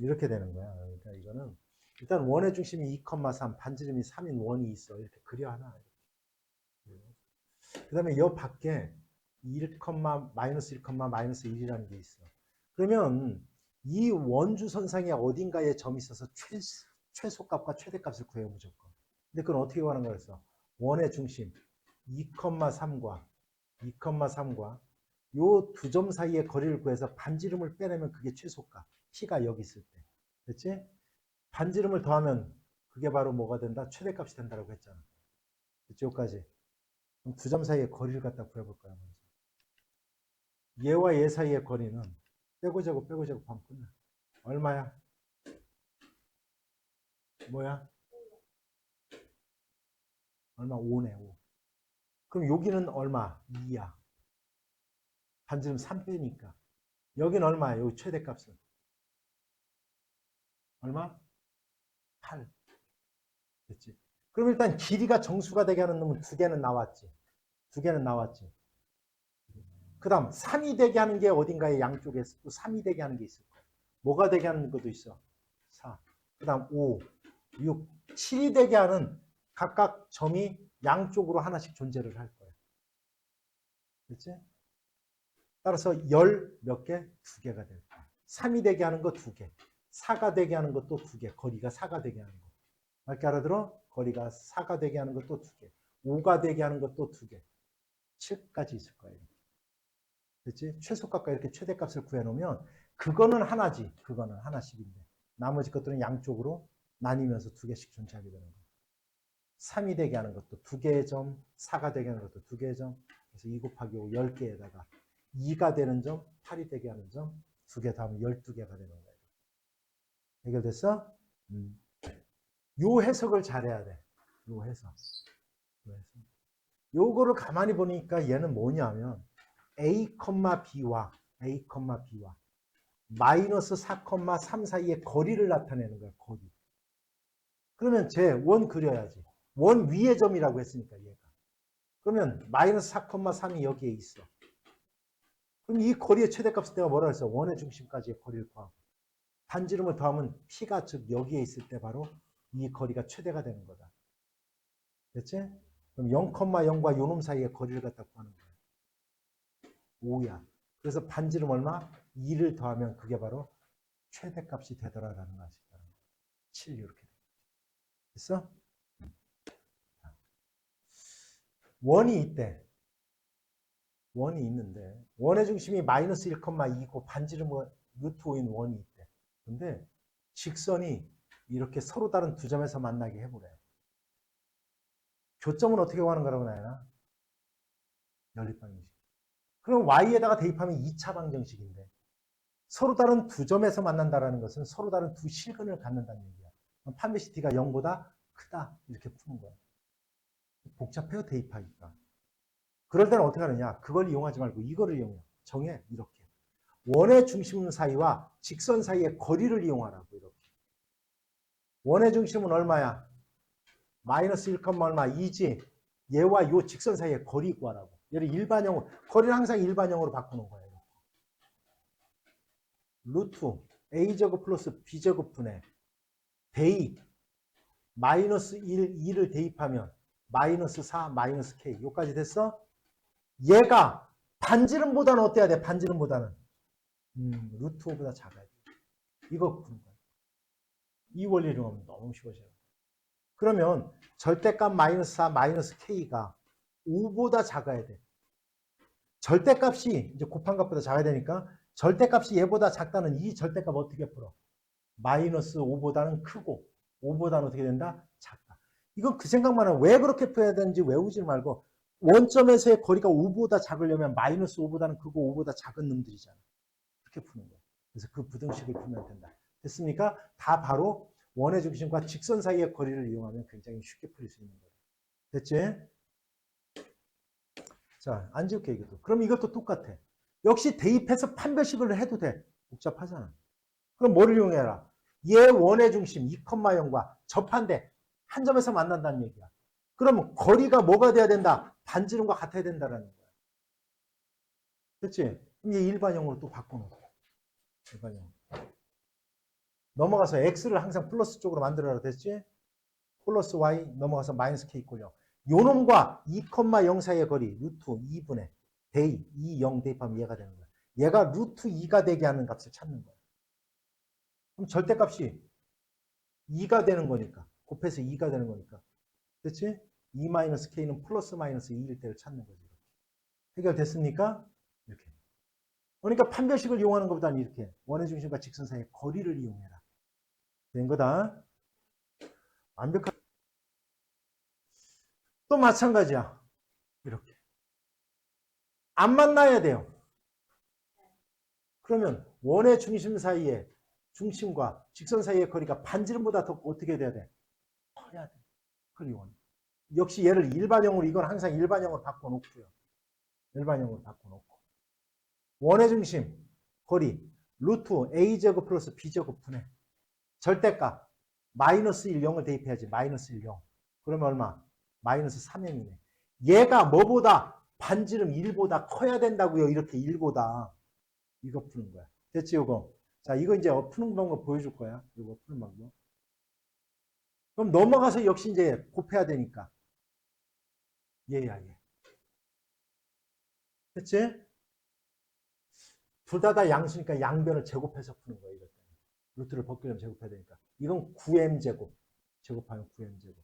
이렇게 되는 거야. 그러니까 이거는 일단 원의 중심이 2,3, 반지름이 3인 원이 있어. 이렇게 그려 하나. 그 다음에 여 밖에 1, 마이너스 1, 마이너스 1이라는 게 있어. 그러면 이 원주 선상에 어딘가에 점이 있어서 최, 최소값과 최대값을 구해요, 무조건. 근데 그건 어떻게 구하는 거였어? 원의 중심 2,3과 2,3과 요 두 점 사이의 거리를 구해서 반지름을 빼내면 그게 최소값. P가 여기 있을 때. 됐지? 반지름을 더하면 그게 바로 뭐가 된다? 최대값이 된다고 했잖아. 됐지? 여기까지. 그럼 두 점 사이의 거리를 갖다 구해볼 거야, 먼저. 얘와 얘 사이의 거리는 빼고 제곱 빼고 제곱 하면 끝나. 얼마야? 뭐야? 얼마? 5네, 5. 그럼 여기는 얼마? 2야. 반지름 3빼니까. 여기는 얼마야? 여기 최대값은. 얼마? 8. 됐지? 그럼 일단 길이가 정수가 되게 하는 놈은 두 개는 나왔지. 두 개는 나왔지. 그 다음 3이 되게 하는 게 어딘가에 양쪽에 또 3이 되게 하는 게 있을 거야. 뭐가 되게 하는 것도 있어. 4. 그 다음 5, 6, 7이 되게 하는 각각 점이 양쪽으로 하나씩 존재를 할 거야. 그렇지? 따라서 열 몇 개? 두 개가 될 거야. 3이 되게 하는 거 두 개. 4가 되게 하는 것도 두 개. 거리가 4가 되게 하는 거. 이렇게 알아들어? 거리가 4가 되게 하는 것도 두 개. 5가 되게 하는 것도 두 개. 7까지 있을 거예요. 그렇지? 최소값과 이렇게 최대값을 구해 놓으면 그거는 하나지. 그거는 하나씩인데. 나머지 것들은 양쪽으로 나뉘면서 두 개씩 존재하게 되는 거예요. 3이 되게 하는 것도 두 개의 점, 4가 되게 하는 것도 두 개의 점. 그래서 2 곱하기 5, 10개에다가 2가 되는 점, 8이 되게 하는 점, 두개 더하면 12개가 되는 거예요. 해결됐어? 음. 요 해석을 잘해야 돼. 요 해석. 요 해석. 요거를 가만히 보니까 얘는 뭐냐면 a, b와 a, b와 마이너스 4,3 사이의 거리를 나타내는 거야. 거리. 그러면 제 원 그려야지. 원 위의 점이라고 했으니까 얘가. 그러면 마이너스 4,3이 여기에 있어. 그럼 이 거리의 최대값을 내가 뭐라 했어? 원의 중심까지의 거리를 구하고. 반지름을 더하면 P가 즉 여기에 있을 때 바로 이 거리가 최대가 되는 거다. 됐지? 그럼 0,0과 요놈 사이의 거리를 갖다 구하는 거야. 5야. 그래서 반지름 얼마? 2를 더하면 그게 바로 최대값이 되더라라는 것이 7 이렇게 돼. 됐어? 원이 있대. 원이 있는데 원의 중심이 마이너스 1,2고 반지름은 루트 5인 원이 있대. 근데 직선이 이렇게 서로 다른 두 점에서 만나게 해보래. 교점은 어떻게 구하는 거라고 나야나? 연립방정식. 그럼 y에다가 대입하면 2차 방정식인데 서로 다른 두 점에서 만난다는 것은 서로 다른 두 실근을 갖는다는 얘기야. 판매시 t가 0보다 크다 이렇게 푸는 거야. 복잡해요 대입하기가. 그럴 때는 어떻게 하느냐? 그걸 이용하지 말고 이거를 이용해. 정해 이렇게. 원의 중심 사이와 직선 사이의 거리를 이용하라고 이렇게. 원의 중심은 얼마야? 마이너스 1, 얼마? 2지. 얘와 요 직선 사이의 거리 구하라고. 얘를 일반형으로, 거리는 항상 일반형으로 바꾸는 거예요. 루트 a제곱 플러스 b제곱 분의 대입 마이너스 1, 2를 대입하면 마이너스 4, 마이너스 k 요까지 됐어? 얘가 반지름보다는 어때야 돼? 반지름보다는 음, 루트 5보다 작아야 돼. 이거 푸는 거야. 이 원리를 하면 너무 쉬워져요. 그러면 절대값 마이너스 4, 마이너스 k가 5보다 작아야 돼. 절대값이 이제 곱한 값보다 작아야 되니까 절대값이 얘보다 작다는 이 절대값 어떻게 풀어? 마이너스 5보다는 크고 5보다는 어떻게 된다? 작다. 이건 그 생각만 하면 왜 그렇게 풀어야 되는지 외우지 말고 원점에서의 거리가 5보다 작으려면 마이너스 5보다는 크고 5보다 작은 놈들이잖아. 그렇게 푸는 거야. 그래서 그 부등식을 풀면 된다. 됐습니까? 다 바로 원의 중심과 직선 사이의 거리를 이용하면 굉장히 쉽게 풀릴 수 있는 거예요. 됐지? 자, 안 지울게 이것도. 그럼 이것도 똑같아. 역시 대입해서 판별식을 해도 돼. 복잡하잖아. 그럼 뭐를 이용해라? 얘 원의 중심 2,0과 접한대. 한 점에서 만난다는 얘기야. 그러면 거리가 뭐가 돼야 된다? 반지름과 같아야 된다라는 거야. 그렇지? 그럼 얘 일반형으로 또 바꿔놓고. 일반형. 넘어가서 x를 항상 플러스 쪽으로 만들어라 됐지? 플러스 y 넘어가서 마이너스 k 이꼴 0. 요놈과 2,0 사이의 거리 루트 2분의 대입 2, 0 대입하면 얘가 되는 거야. 얘가 루트 2가 되게 하는 값을 찾는 거야. 그럼 절대값이 2가 되는 거니까 곱해서 2가 되는 거니까 됐지? 2 마이너스 k는 플러스 마이너스 2일 때를 찾는 거지. 해결됐습니까? 그러니까 판별식을 이용하는 것보다는 이렇게 원의 중심과 직선 사이의 거리를 이용해라. 된 거다. 완벽한. 또 마찬가지야. 이렇게. 안 만나야 돼요. 그러면 원의 중심 사이에 중심과 직선 사이의 거리가 반지름보다 더 어떻게 돼야 돼? 커야 돼. 이용. 역시 얘를 일반형으로 이건 항상 일반형으로 바꿔놓고요. 일반형으로 바꿔놓고. 원의 중심, 거리, 루트 a제곱 플러스 b제곱 분의 절대값 마이너스 1, 0을 대입해야지. 마이너스 1, 0. 그러면 얼마? 마이너스 3m이네. 얘가 뭐보다 반지름 1보다 커야 된다고요. 이렇게 1보다. 이거 푸는 거야. 됐지, 이거? 자, 이거 이제 푸는 방법 보여줄 거야. 이거 푸는 방법. 그럼 넘어가서 역시 이제 곱해야 되니까. 얘야, 얘. 됐지? 둘 다 다 양수니까 양변을 제곱해서 푸는 거야, 이것. 루트를 벗기려면 제곱해야 되니까. 이건 9m제곱. 제곱하면 9m제곱.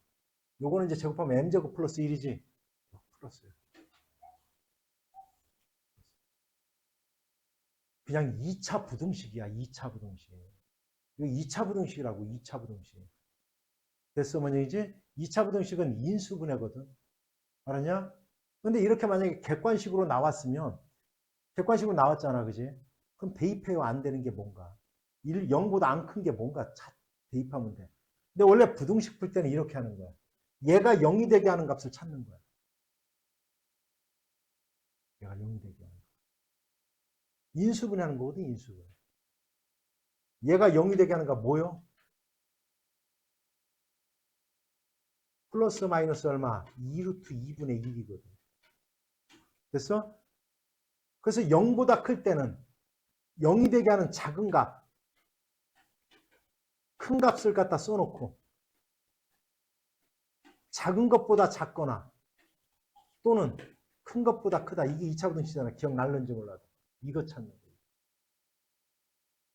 요거는 이제 제곱하면 m제곱 플러스 1이지. 플러스 1. 그냥 2차 부등식이야, 2차 부등식. 이거 2차 부등식이라고, 2차 부등식. 됐어, 뭐냐, 이제? 2차 부등식은 인수분해거든. 알았냐? 근데 이렇게 만약에 객관식으로 나왔으면, 객관식으로 나왔잖아, 그지? 그럼 대입해요, 안 되는 게 뭔가? 1, 0보다 안 큰 게 뭔가 차, 대입하면 돼. 근데 원래 부등식 풀 때는 이렇게 하는 거야. 얘가 0이 되게 하는 값을 찾는 거야. 얘가 0이 되게 하는 거야. 인수분해하는 거거든, 인수분해. 얘가 0이 되게 하는 값 뭐요? 플러스 마이너스 얼마? 2루트 2분의 1이거든. 됐어? 그래서 0보다 클 때는 0이 되게 하는 작은 값, 큰 값을 갖다 써놓고 작은 것보다 작거나 또는 큰 것보다 크다. 이게 2차 부등식이잖아. 기억날는지 몰라도. 이거 찾는 거예요.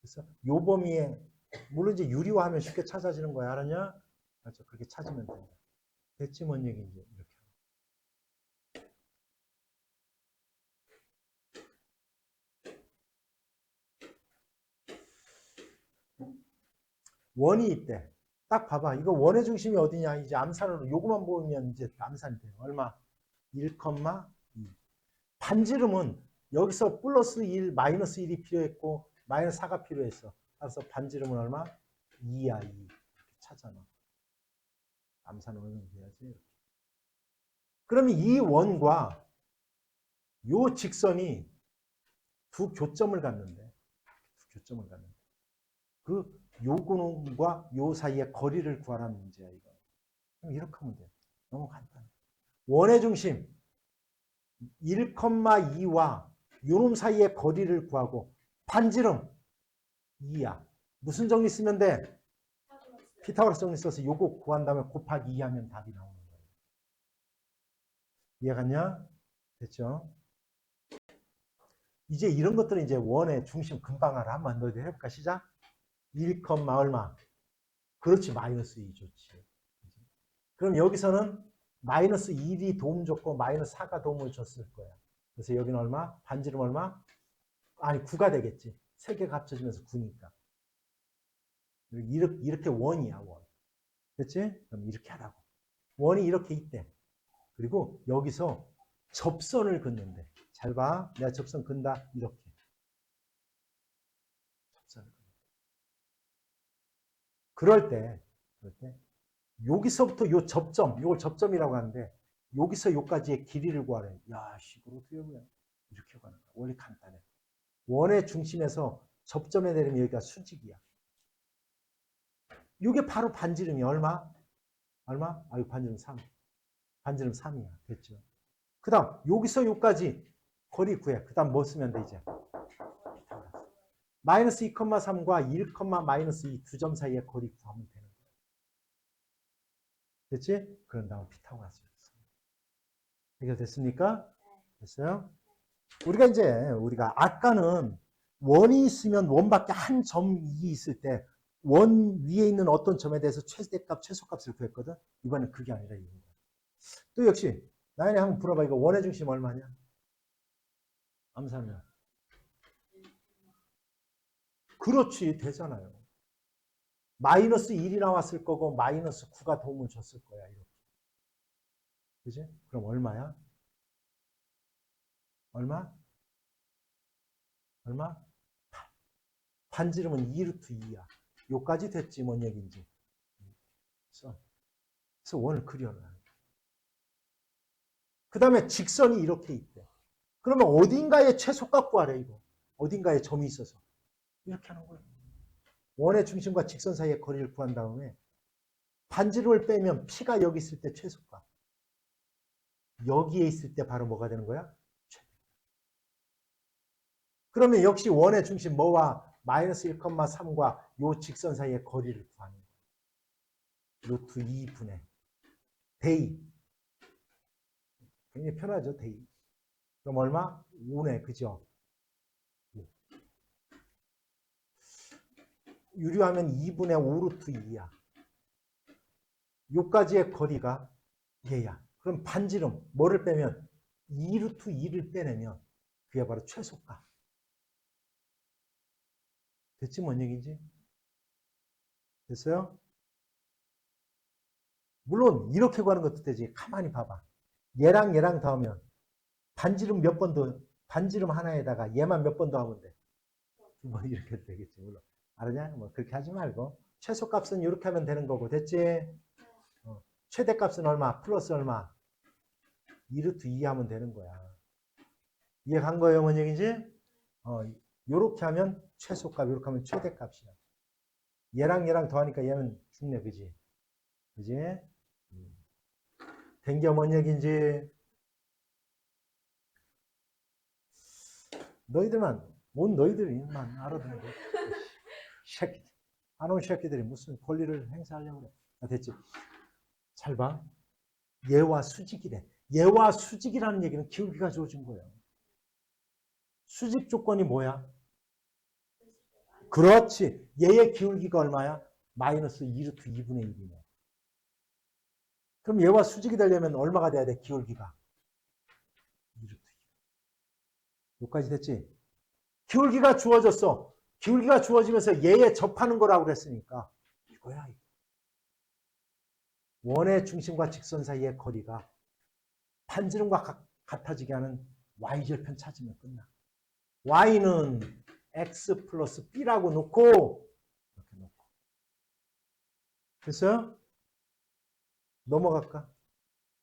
그래서 요 범위에 물론 이제 유리화하면 쉽게 찾아지는 거야. 알았냐? 그렇죠. 그렇게 찾으면 된다. 됐지 뭔 얘기인지 이렇게. 원이 있대. 딱 봐봐. 이거 원의 중심이 어디냐? 이제 암산으로 요거만 보면 이제 암산이 돼요. 얼마? 1, 2. 반지름은 여기서 플러스 1, 마이너스 1이 필요했고 마이너스 4가 필요했어. 그래서 반지름은 얼마? 2야, 2. 이렇게 찾아놔. 암산 정도 돼야지. 그러면 이 원과 요 직선이 두 교점을 갖는데, 두 교점을 갖는데, 그 요근과 요 사이의 거리를 구하라는 문제야, 이거. 그럼 이렇게 하면 돼. 너무 간단해. 원의 중심 1,2와 요놈 사이의 거리를 구하고 반지름 2야. 무슨 정리 쓰면 돼? 피타고라스 정리 써서 요거 구한 다음에 곱하기 2 하면 답이 나오는 거예요. 이해 갔냐? 됐죠? 이제 이런 것들은 이제 원의 중심 금방 알아. 한번 너희들 해볼까? 시작. 1, 얼마? 그렇지. 마이너스 2 좋지. 그럼 여기서는 마이너스 1이 도움 줬고 마이너스 4가 도움을 줬을 거야. 그래서 여기는 얼마? 반지름 얼마? 아니 9가 되겠지. 세 개가 합쳐지면서 9니까. 이렇게, 이렇게 원이야 원. 그렇지? 그럼 이렇게 하라고. 원이 이렇게 있대. 그리고 여기서 접선을 긋는데. 잘 봐. 내가 접선 근다. 이렇게. 접선을 긋는다. 그럴 때, 그럴 때 여기서부터 요 접점, 요걸 접점이라고 하는데 여기서 요까지의 길이를 구하래. 야, 씨, 이걸 어떻게 구해? 이렇게 가는 거야. 원리 간단해. 원의 중심에서 접점에 내리면 여기가 수직이야. 이게 바로 반지름이 얼마? 얼마? 아, 이 반지름 3. 반지름 3이야. 됐죠? 그 다음, 여기서 여기까지 거리 구해. 그 다음 뭐 쓰면 돼, 이제? 마이너스 2,3과 1, 마이너스 2 두 점 사이의 거리 구하면 되는 거야. 됐지? 그런 다음 피타고라스를 써. 해결됐습니까? 됐어요? 우리가 이제 우리가 아까는 원이 있으면 원밖에 한 점이 있을 때 원 위에 있는 어떤 점에 대해서 최대값, 최소값을 구했거든. 이번엔 그게 아니라 이거야. 또 역시 나연이 한번 풀어봐. 이거 원의 중심 얼마냐? 암산면. 그렇지 되잖아요. 마이너스 1이 나왔을 거고 마이너스 9가 도움을 줬을 거야. 이렇게. 그지? 그럼 얼마야? 얼마? 얼마? 8. 반지름은 2루트 2야. 요까지 됐지 뭔 얘기인지. 그래서, 그래서 원을 그려라. 그 다음에 직선이 이렇게 있대. 그러면 어딘가에 최소값 구하래 이거. 어딘가에 점이 있어서. 이렇게 하는 거예요. 원의 중심과 직선 사이의 거리를 구한 다음에 반지름을 빼면 P가 여기 있을 때 최소값. 여기에 있을 때 바로 뭐가 되는 거야? 그러면 역시 원의 중심 뭐와 마이너스 1,3과 요 직선 사이의 거리를 구하는 거야. 루트 2분의 데이. 굉장히 편하죠, 데이. 그럼 얼마? 5네, 그죠? 유리하면 2분의 5루트 2야. 요까지의 거리가 얘야. 그럼 반지름, 뭐를 빼면 2루트 2를 빼내면 그게 바로 최소값. 됐지? 뭔 얘기인지? 됐어요? 물론 이렇게 구하는 것도 되지. 가만히 봐봐. 얘랑 얘랑 더하면 반지름 몇 번 더, 반지름 하나에다가 얘만 몇 번 더 하면 돼. 뭐 이렇게 되겠지, 물론. 알았냐? 뭐 그렇게 하지 말고. 최소값은 이렇게 하면 되는 거고, 됐지? 어, 최대값은 얼마? 플러스 얼마? 2루트 2 하면 되는 거야. 이해간 거예요, 뭔 얘기인지? 어, 요렇게 하면 최소값, 요렇게 하면 최대값이야. 얘랑 얘랑 더하니까 얘는 죽네, 그지? 그지? 음. 된게 뭔 얘기인지 너희들만 뭔 너희들이만 알아듣는 거야. 새끼 안온 새끼들이 무슨 권리를 행사하려고 그래. 아, 됐지? 잘 봐. 예와 수직이래. 예와 수직이라는 얘기는 기울기가 주어진 거예요. 수직 조건이 뭐야? 그렇지. 얘의 기울기가 얼마야? 마이너스 2루트 2분의 1이네. 그럼 얘와 수직이 되려면 얼마가 돼야 돼? 기울기가. 2루트 2. 여기까지 됐지? 기울기가 주어졌어. 기울기가 주어지면서 얘에 접하는 거라고 그랬으니까 이거야. 이거. 원의 중심과 직선 사이의 거리가 반지름과 가- 같아지게 하는 y절편 찾으면 끝나. y는 x 플러스 b라고 놓고 이렇게 놓고 됐어요? 넘어갈까?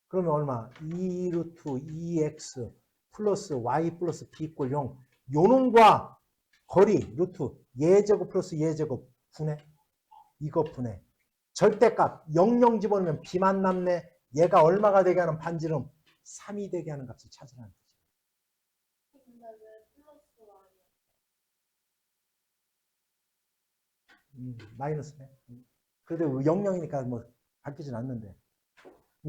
그러면 얼마? 2루트 2x 플러스 y 플러스 b 이꼴 0 요 놈과 거리 루트 예제곱 플러스 예제곱 분해 이거 분해 절대값 00 집어넣으면 b만 남네 얘가 얼마가 되게 하는 반지름 3이 되게 하는 값을 찾으라는 거지? 음, 마이너스네 음. 그래도 00이니까 뭐 바뀌진 않는데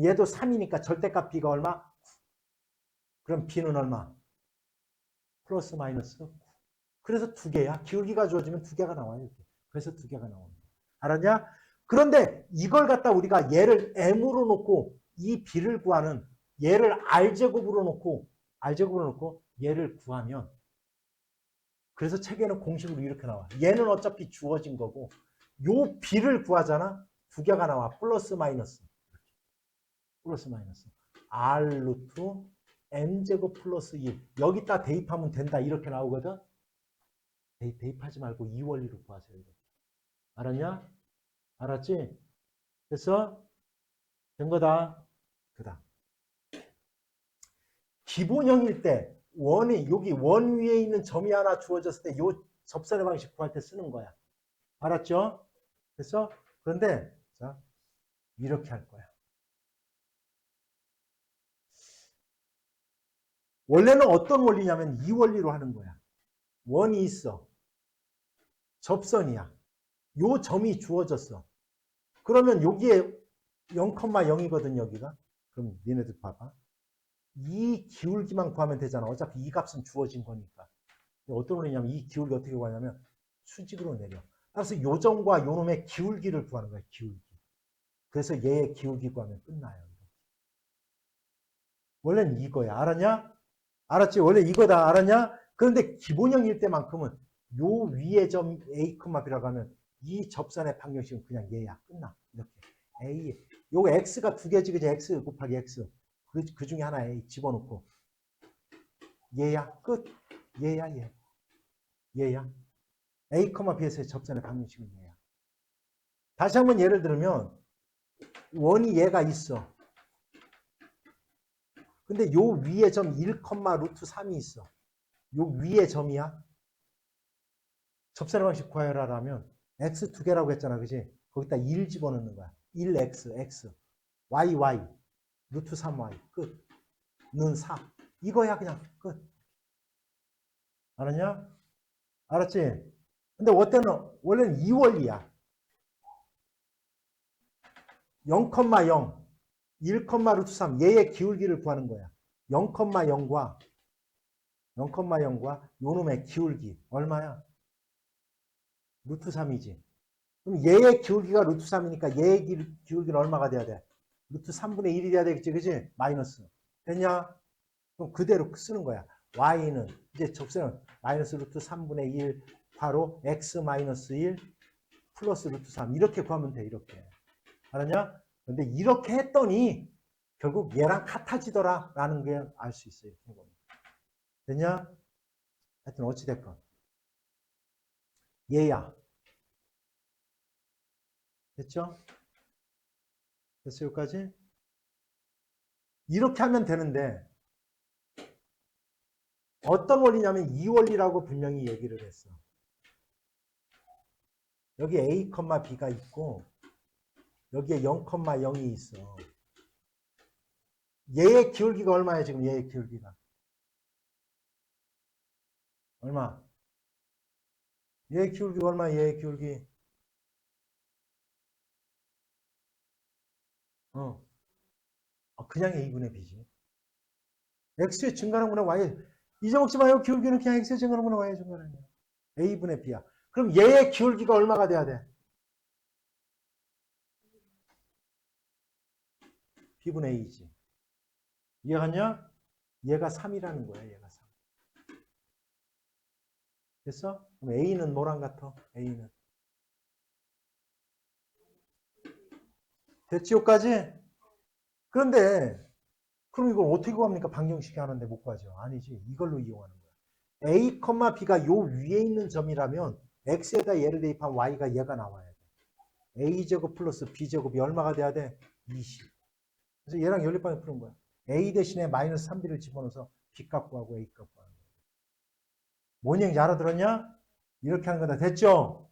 얘도 3이니까 절대값 b가 얼마? 그럼 b는 얼마? 플러스 마이너스 9. 그래서 두 개야. 기울기가 주어지면 두 개가 나와요. 이렇게. 그래서 두 개가 나옵니다. 알았냐? 그런데 이걸 갖다 우리가 얘를 m으로 놓고 이 b를 구하는 얘를 r제곱으로 놓고 r제곱으로 놓고 얘를 구하면 그래서 책에는 공식으로 이렇게 나와. 얘는 어차피 주어진 거고 요 b를 구하잖아. 두 개가 나와. 플러스 마이너스. 플러스 마이너스. r 루트 n제곱 플러스 1. 여기다 대입하면 된다. 이렇게 나오거든. 대입, 대입 하지 말고 이 원리로 구하세요. 알았냐? 알았지? 됐어? 된 거다. 그 다음. 기본형일 때 원이 여기 원 위에 있는 점이 하나 주어졌을 때 요 접선의 방식 구할 때 쓰는 거야. 알았죠? 됐어? 그런데 자 이렇게 할 거야. 원래는 어떤 원리냐면 이 원리로 하는 거야. 원이 있어. 접선이야. 요 점이 주어졌어. 그러면 여기에 0,0이거든 여기가. 그럼 니네들 봐봐. 이 기울기만 구하면 되잖아. 어차피 이 값은 주어진 거니까. 어떤 원리냐면 이 기울기 어떻게 구하냐면 수직으로 내려. 따라서 요점과 요놈의 기울기를 구하는 거야. 기울기. 그래서 얘의 기울기 구하면 끝나요. 원래는 이거야. 알았냐? 알았지? 원래 이거다. 알았냐? 그런데 기본형일 때만큼은 요 위의 점 A, B라고 하면 이 접선의 방정식은 그냥 얘야. 끝나. 이렇게. A. 요거 X가 두 개지, 그지? X 곱하기 X. 그, 그 중에 하나 A 집어넣고. 얘야. 끝. 얘야, 얘. 얘야. A, B에서의 접선의 방정식은 얘야. 다시 한번 예를 들면, 원이 얘가 있어. 근데 요 위에 점 1, 루트 3이 있어. 요 위에 점이야. 접선의 방식 구하여라라면 x 두 개라고 했잖아. 그지? 거기다 1 집어넣는 거야. 1x, x, y, y, 루트 3y. 끝. 는 4. 이거야 그냥 끝. 알았냐? 알았지? 근데 어때는 원래는 2원리야. 0,0 1, 루트 3 얘의 기울기를 구하는 거야. 0,0과 0,0과 요놈의 기울기 얼마야? 루트 3이지. 그럼 얘의 기울기가 루트 3이니까 얘의 기- 기울기는 얼마가 돼야 돼? 루트 3분의 1이 돼야 되겠지, 그지? 마이너스. 됐냐? 그럼 그대로 쓰는 거야. y는 이제 접선은 마이너스 루트 3분의 1 바로 x 마이너스 1 플러스 루트 3 이렇게 구하면 돼, 이렇게. 알았냐? 근데 이렇게 했더니 결국 얘랑 같아지더라 라는 게 알 수 있어요. 됐냐? 하여튼 어찌됐건 얘야 됐죠? 됐어요 여기까지? 이렇게 하면 되는데 어떤 원리냐면 이 원리라고 분명히 얘기를 했어 여기 A, B가 있고 여기에 0,0이 있어. 얘의 기울기가 얼마야 지금 얘의 기울기가? 얼마? 얘의 기울기가 얼마야 얘의 기울기? 어. 아, 그냥 A분의 B지. X의 증가하는구나 Y. 잊어먹지 마요. 기울기는 그냥 X의 증가하는구나 Y의 증가하는. A분의 B야. 그럼 얘의 기울기가 얼마가 돼야 돼? B분의 A지. 이해갔냐? 얘가 3이라는 거야, 얘가 3. 됐어? 그럼 A는 뭐랑 같아? A는. 됐지요까지? 그런데, 그럼 이걸 어떻게 구합니까? 방정식이 하는데 못 구하죠. 아니지. 이걸로 이용하는 거야. A, B가 요 위에 있는 점이라면, X에다 얘를 대입한 Y가 얘가 나와야 돼. A제곱 플러스 B제곱이 얼마가 돼야 돼? 20. 그래서 얘랑 연립방에 푸는 거야. A 대신에 마이너스 3B를 집어넣어서 B 값 구하고 A 값 구하는 거야. 뭔 얘기인지 알아들었냐? 이렇게 하는 거다. 됐죠?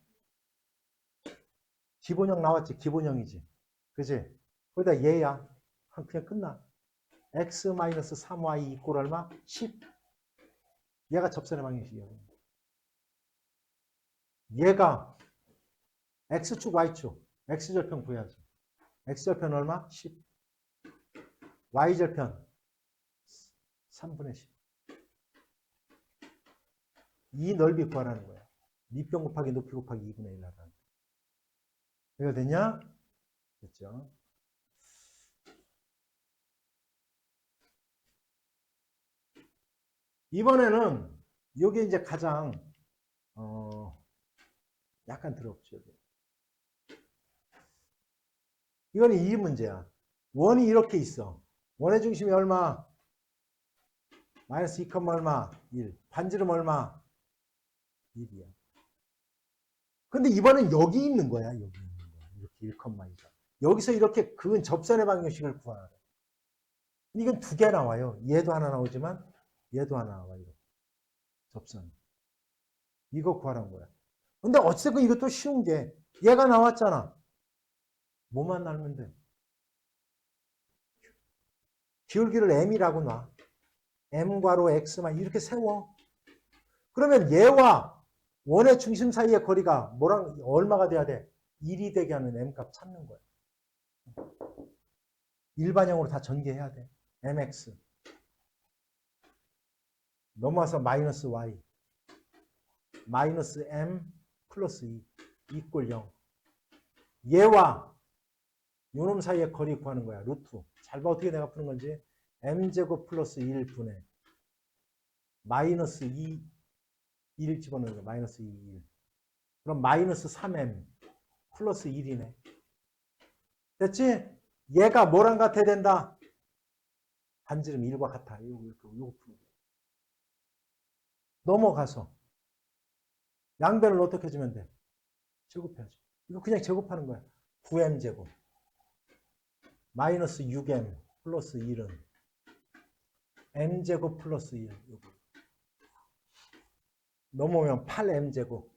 기본형 나왔지? 기본형이지. 그지? 거기다 얘야. 그냥 끝나. x 마이너스 3y 이꼴 얼마? 10. 얘가 접선의 방정식이야. 얘가 x축, y축. x절편 구해야지. x절편 얼마? 10. y절편 3분의 10. 이 넓이 구하라는 거야. 밑변 곱하기 높이 곱하기 2분의 1 하라는 거야. 이거 됐냐? 됐죠? 이번에는 이게 이제 가장 어 약간 더럽죠. 이거는 이 문제야. 원이 이렇게 있어. 원의 중심이 얼마? 마이너스 2, 얼마? 1. 반지름 얼마? 1이야. 근데 이번엔 여기 있는 거야. 여기 있는 거야. 이렇게 1, 2가. 여기서 이렇게 그은 접선의 방정식을 구하라. 이건 두 개 나와요. 얘도 하나 나오지만 얘도 하나 나와. 이거. 접선. 이거 구하라는 거야. 근데 어쨌든 이것도 쉬운 게 얘가 나왔잖아. 뭐만 알면 돼. 기울기를 m이라고 놔. m과로 x만 이렇게 세워. 그러면 얘와 원의 중심 사이의 거리가 뭐랑 얼마가 돼야 돼? 1이 되게 하는 m 값 찾는 거야. 일반형으로 다 전개해야 돼. mx. 넘어와서 마이너스 y. 마이너스 m 플러스 2 이꼴 0. 얘와 요놈 사이의 거리 구하는 거야. 루트. 잘 봐 어떻게 내가 푸는 건지. m제곱 플러스 1분의 마이너스 2 1 집어넣는 거 마이너스 2 1. 그럼 마이너스 3m 플러스 1이네. 됐지? 얘가 뭐랑 같아야 된다? 반지름 1과 같아. 요거, 요거. 넘어가서 양변을 어떻게 해주면 돼? 제곱해야지. 이거 그냥 제곱하는 거야. 9m 제곱. 마이너스 6m 플러스 1은 m 제곱 플러스 1. 요거. 넘어오면 8m 제곱.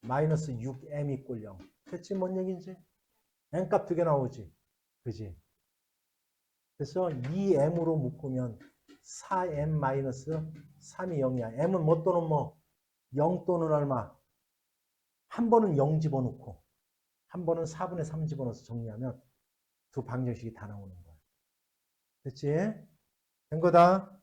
마이너스 6m 이꼴 0. 됐지? 뭔 얘기인지? m 값두 개 나오지? 그지? 그래서 2m으로 묶으면 4m 마이너스 3이 0이야. m은 뭐 또는 뭐? 0 또는 얼마? 한 번은 0 집어넣고 한 번은 4분의 3 집어넣어서 정리하면 두 방정식이 다 나오는 거야. 됐지? 된 거다.